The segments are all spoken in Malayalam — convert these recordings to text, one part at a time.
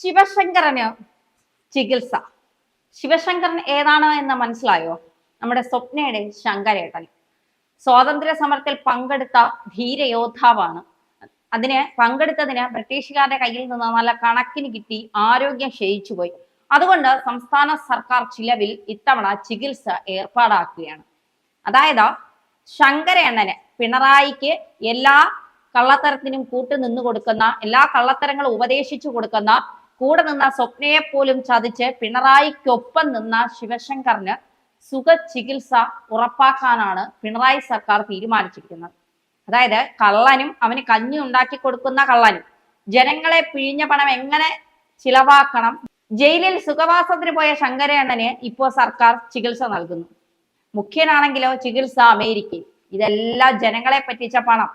ശിവശങ്കരന് ചികിത്സ. ശിവശങ്കരൻ ഏതാണ് എന്ന് മനസ്സിലായോ? നമ്മുടെ സ്വപ്നയുടെ ശങ്കരേട്ടൻ. സ്വാതന്ത്ര്യ സമരത്തിൽ പങ്കെടുത്ത ധീരയോദ്ധാവാണ്. അതിന് പങ്കെടുത്തതിന് ബ്രിട്ടീഷുകാരുടെ കയ്യിൽ നിന്ന് നല്ല കണക്കിന് കിട്ടി ആരോഗ്യം ക്ഷയിച്ചുപോയി. അതുകൊണ്ട് സംസ്ഥാന സർക്കാർ ചിലവിൽ ഇത്തവണ ചികിത്സ ഏർപ്പാടാക്കുകയാണ്. അതായത് ശങ്കരേണ്ണന് പിണറായിക്ക് എല്ലാ കള്ളത്തരത്തിനും കൂട്ടു നിന്ന് കൊടുക്കുന്ന എല്ലാ കള്ളത്തരങ്ങളും ഉപദേശിച്ചു കൊടുക്കുന്ന കൂടെ നിന്ന സ്വപ്നയെ പോലും ചതിച്ച് പിണറായിക്കൊപ്പം നിന്ന ശിവശങ്കറിന് സുഖ ചികിത്സ ഉറപ്പാക്കാനാണ് പിണറായി സർക്കാർ തീരുമാനിച്ചിരിക്കുന്നത്. അതായത് കള്ളനും അവന് കഞ്ഞി ഉണ്ടാക്കി കൊടുക്കുന്ന കള്ളനും. ജനങ്ങളെ പിഴിഞ്ഞ പണം എങ്ങനെ ചിലവാക്കണം? ജയിലിൽ സുഖവാസത്തിന് പോയ ശങ്കരേണ്ണന് ഇപ്പോൾ സർക്കാർ ചികിത്സ നൽകുന്നു. മുഖ്യനാണെങ്കിലോ ചികിത്സ അമേരിക്കയിൽ. ഇതെല്ലാം ജനങ്ങളെ പറ്റിച്ച പണം.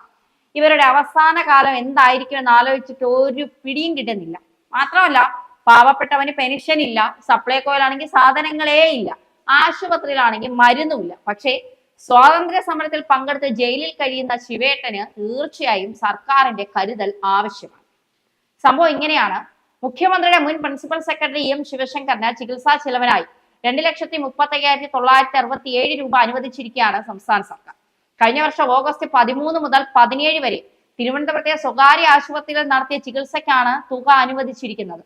ഇവരുടെ അവസാന കാലം എന്തായിരിക്കും എന്ന് ആലോചിച്ചിട്ട് ഒരു പിടിയും കിട്ടുന്നില്ല. മാത്രമല്ല പാവപ്പെട്ടവന് പെൻഷൻ ഇല്ല സപ്ലൈ സപ്ലൈകോയിലാണെങ്കിൽ സാധനങ്ങളേ ഇല്ല ആശുപത്രിയിലാണെങ്കിൽ മരുന്നുമില്ല പക്ഷേ സ്വാതന്ത്ര്യ സമരത്തിൽ പങ്കെടുത്ത് ജയിലിൽ കഴിയുന്ന ശിവേട്ടന് തീർച്ചയായും സർക്കാരിന്റെ കരുതൽ ആവശ്യമാണ്. സംഭവം ഇങ്ങനെയാണ്. മുഖ്യമന്ത്രിയുടെ മുൻ പ്രിൻസിപ്പൽ സെക്രട്ടറി എം ശിവശങ്കറിന് ചികിത്സാ ചെലവിനായി രണ്ട് ലക്ഷത്തി മുപ്പത്തി അയ്യായിരത്തി തൊള്ളായിരത്തി അറുപത്തി ഏഴ് രൂപ അനുവദിച്ചിരിക്കുകയാണ് സംസ്ഥാന സർക്കാർ. കഴിഞ്ഞ വർഷം ഓഗസ്റ്റ് പതിമൂന്ന് മുതൽ പതിനേഴ് വരെ തിരുവനന്തപുരത്തെ സ്വകാര്യ ആശുപത്രിയിൽ നടത്തിയ ചികിത്സയ്ക്കാണ് തുക അനുവദിച്ചിരിക്കുന്നത്.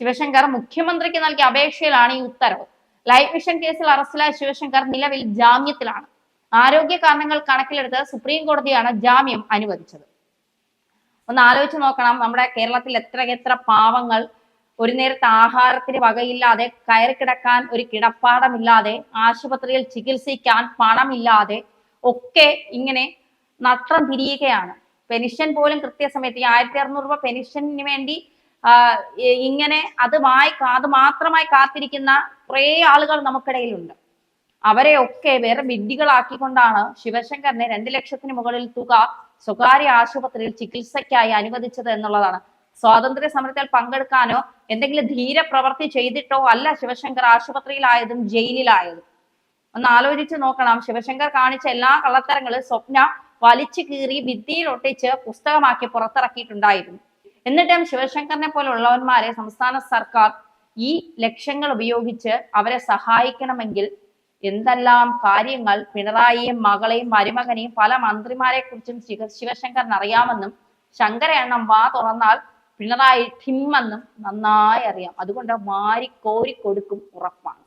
ശിവശങ്കർ മുഖ്യമന്ത്രിക്ക് നൽകിയ അപേക്ഷയിലാണ് ഈ ഉത്തരവ്. ലൈഫ് മിഷൻ കേസിൽ അറസ്റ്റിലായ ശിവശങ്കർ നിലവിൽ ജാമ്യത്തിലാണ്. ആരോഗ്യ കാരണങ്ങൾ കണക്കിലെടുത്ത് സുപ്രീം കോടതിയാണ് ജാമ്യം അനുവദിച്ചത്. ഒന്ന് ആലോചിച്ച് നോക്കണം. നമ്മുടെ കേരളത്തിൽ എത്ര എത്ര പാവങ്ങൾ ഒരു നേരത്തെ ആഹാരത്തിന് വകയില്ലാതെ കയറി കിടക്കാൻ ഒരു കിടപ്പാടമില്ലാതെ ആശുപത്രിയിൽ ചികിത്സിക്കാൻ പണമില്ലാതെ ഒക്കെ ഇങ്ങനെ നട്ടം തിരിയുകയാണ്. പെൻഷൻ പോലും കൃത്യസമയത്ത് ഈ ആയിരത്തി അറുന്നൂറ് രൂപ പെൻഷന് വേണ്ടി ഇങ്ങനെ അത് വായി അത് മാത്രമായി കാത്തിരിക്കുന്ന കുറേ ആളുകൾ നമുക്കിടയിലുണ്ട്. അവരെ ഒക്കെ വേറെ വിഡ്ഢികളാക്കിക്കൊണ്ടാണ് ശിവശങ്കറിനെ രണ്ട് ലക്ഷത്തിന് മുകളിൽ തുക സ്വകാര്യ ആശുപത്രിയിൽ ചികിത്സയ്ക്കായി അനുവദിച്ചത് എന്നുള്ളതാണ്. സ്വാതന്ത്ര്യ സമരത്തിൽ പങ്കെടുക്കാനോ എന്തെങ്കിലും ധീരപ്രവർത്തി ചെയ്തിട്ടോ അല്ല ശിവശങ്കർ ആശുപത്രിയിലായതും ജയിലിലായതും. ഒന്ന് ആലോചിച്ച് നോക്കണം. ശിവശങ്കർ കാണിച്ച എല്ലാ കള്ളത്തരങ്ങളും സ്വപ്ന വലിച്ചു കീറി ഭിത്തിയിലൊട്ടിച്ച് പുസ്തകമാക്കി പുറത്തിറക്കിയിട്ടുണ്ടായിരുന്നു. എന്നിട്ടും ശിവശങ്കറിനെ പോലുള്ളവന്മാരെ സംസ്ഥാന സർക്കാർ ഈ ലക്ഷ്യങ്ങൾ ഉപയോഗിച്ച് അവരെ സഹായിക്കണമെങ്കിൽ എന്തെല്ലാം കാര്യങ്ങൾ പിണറായിയും മകളെയും മരുമകനെയും പല മന്ത്രിമാരെ കുറിച്ചും ശിവശങ്കറിന് അറിയാമെന്നും ശങ്കരയെണ്ണം വാ തുറന്നാൽ പിണറായി ഠിമ്മെന്നും നന്നായി അറിയാം. അതുകൊണ്ട് മാരി കോരി കൊടുക്കും ഉറപ്പാണ്.